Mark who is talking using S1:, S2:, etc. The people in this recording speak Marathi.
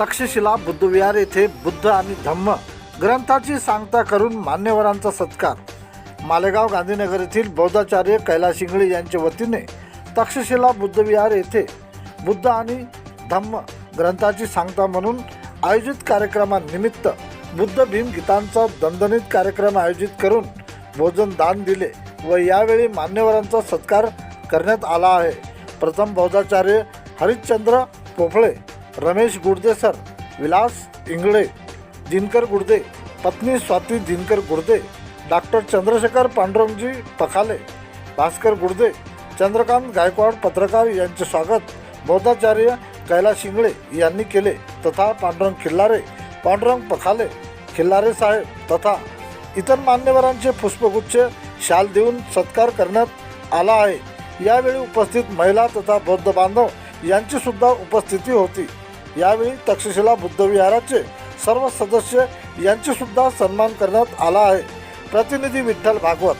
S1: तक्षशिला बुद्धविहार येथे बुद्ध आणि धम्म ग्रंथाची सांगता करून मान्यवरांचा सत्कार. मालेगाव गांधीनगर येथील बौद्धाचार्य कैलास इंगळे यांच्या वतीने तक्षशिला बुद्धविहार येथे बुद्ध आणि धम्म ग्रंथाची सांगता म्हणून आयोजित कार्यक्रमानिमित्त बुद्ध भीम गीतांचा दणदणीत कार्यक्रम आयोजित करून भोजन दान दिले व यावेळी मान्यवरांचा सत्कार करण्यात आला आहे. प्रथम बौद्धाचार्य हरिश्चंद्र पोफळे रमेश गुडदे सर विलास इंगळे दिनकर गुडदे पत्नी स्वाती दिनकर गुडदे डॉक्टर चंद्रशेखर पांडुरंगजी पखाले भास्कर गुडदे चंद्रकांत गायकवाड पत्रकार यांचे स्वागत बौद्धाचार्य कैलास इंगळे यांनी केले तथा पांडुरंग खिल्लारे पांडुरंग पखाले खिल्लारे साहेब तथा इतर मान्यवरांचे पुष्पगुच्छ शाल देऊन सत्कार करण्यात आला आहे. यावेळी उपस्थित महिला तथा बौद्ध बांधव यांची सुद्धा उपस्थिती होती. यावेळी तक्षशिला बुद्धविहाराचे सर्व सदस्य यांची सुद्धा सन्मान करण्यात आला आहे. प्रतिनिधी विठ्ठल भागवत.